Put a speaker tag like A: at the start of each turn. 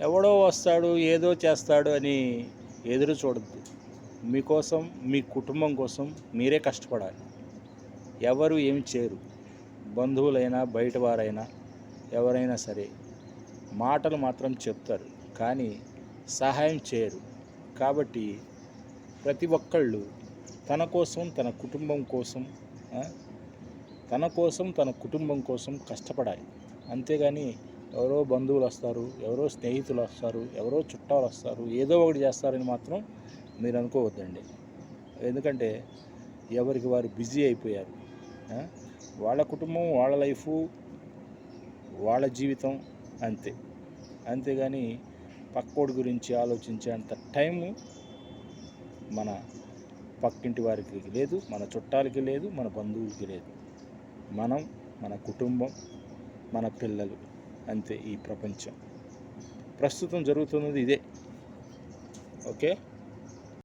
A: ఎవడో వస్తాడు ఏదో చేస్తాడు అని ఎదురు చూడద్దు. మీకోసం మీ కుటుంబం కోసం మీరే కష్టపడాలి. ఎవరు ఏమి చేయరు. బంధువులైనా బయట వారైనా ఎవరైనా సరే మాటలు మాత్రం చెప్తారు కానీ సహాయం చేయరు. కాబట్టి ప్రతి ఒక్కళ్ళు తన కోసం తన కుటుంబం కోసం తన కోసం తన కుటుంబం కోసం కష్టపడాలి. అంతేగాని ఎవరో బంధువులు వస్తారు ఎవరో స్నేహితులు వస్తారు ఎవరో చుట్టాలు వస్తారు ఏదో ఒకటి చేస్తారని మాత్రం మీరు అనుకోవద్దండి. ఎందుకంటే ఎవరికి వారు బిజీ అయిపోయారు. వాళ్ళ కుటుంబం వాళ్ళ లైఫ్ వాళ్ళ జీవితం అంతే. అంతేగాని పక్కోడి గురించి ఆలోచించే అంత టైము మన పక్కింటి వారికి లేదు మన చుట్టాలకి లేదు మన బంధువులకి లేదు. మనం మన కుటుంబం మన పిల్లలు. అంతే ఈ ప్రపంచం. ప్రస్తుతం జరుగుతున్నది ఇదే. ఓకే?